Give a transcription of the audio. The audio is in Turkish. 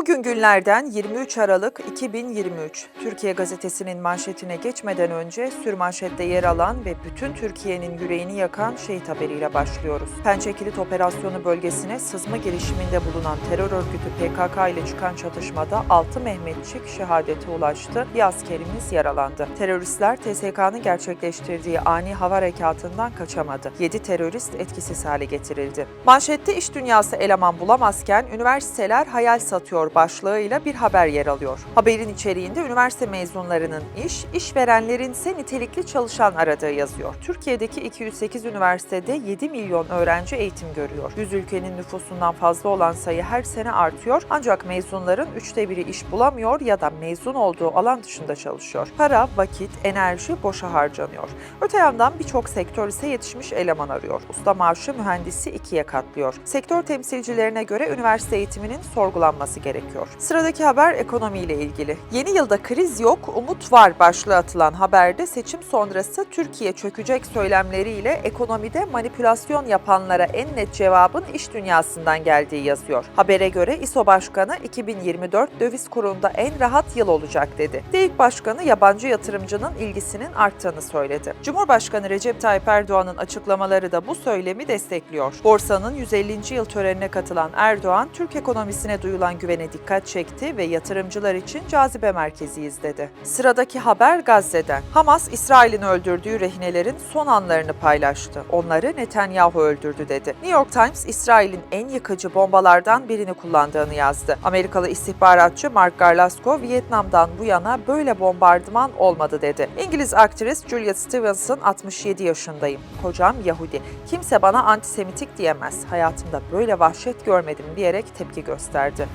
Bugün günlerden 23 Aralık 2023. Türkiye Gazetesi'nin manşetine geçmeden önce sürmanşette yer alan ve bütün Türkiye'nin yüreğini yakan şehit haberiyle başlıyoruz. Pençe Kilit Operasyonu bölgesine sızma girişiminde bulunan terör örgütü PKK ile çıkan çatışmada 6 Mehmetçik şehadete ulaştı. Bir askerimiz yaralandı. Teröristler TSK'nın gerçekleştirdiği ani hava harekatından kaçamadı. 7 terörist etkisiz hale getirildi. Manşette iş dünyası eleman bulamazken üniversiteler hayal satıyor başlığıyla bir haber yer alıyor. Haberin içeriğinde üniversite mezunlarının iş, işverenlerin ise nitelikli çalışan aradığı yazıyor. Türkiye'deki 208 üniversitede 7 milyon öğrenci eğitim görüyor. 100 ülkenin nüfusundan fazla olan sayı her sene artıyor ancak mezunların üçte biri iş bulamıyor ya da mezun olduğu alan dışında çalışıyor. Para, vakit, enerji boşa harcanıyor. Öte yandan birçok sektör ise yetişmiş eleman arıyor. Usta maaşı mühendisi ikiye katlıyor. Sektör temsilcilerine göre üniversite eğitiminin sorgulanması gerekiyor. Sıradaki haber ekonomiyle ilgili. Yeni yılda kriz yok, umut var başlığı atılan haberde seçim sonrası Türkiye çökecek söylemleriyle ekonomide manipülasyon yapanlara en net cevabın iş dünyasından geldiği yazıyor. Habere göre İSO Başkanı 2024 döviz kurunda en rahat yıl olacak dedi. DEİK Başkanı yabancı yatırımcının ilgisinin arttığını söyledi. Cumhurbaşkanı Recep Tayyip Erdoğan'ın açıklamaları da bu söylemi destekliyor. Borsanın 150. yıl törenine katılan Erdoğan, Türk ekonomisine duyulan güvene dikkat çekti ve yatırımcılar için cazibe merkeziyiz dedi. Sıradaki haber Gazze'den. Hamas, İsrail'in öldürdüğü rehinelerin son anlarını paylaştı. Onları Netanyahu öldürdü dedi. New York Times, İsrail'in en yıkıcı bombalardan birini kullandığını yazdı. Amerikalı istihbaratçı Mark Garlasco, Vietnam'dan bu yana böyle bombardıman olmadı dedi. İngiliz aktris Juliet Stevenson, 67 yaşındayım. Kocam Yahudi. Kimse bana antisemitik diyemez. Hayatımda böyle vahşet görmedim diyerek tepki gösterdi.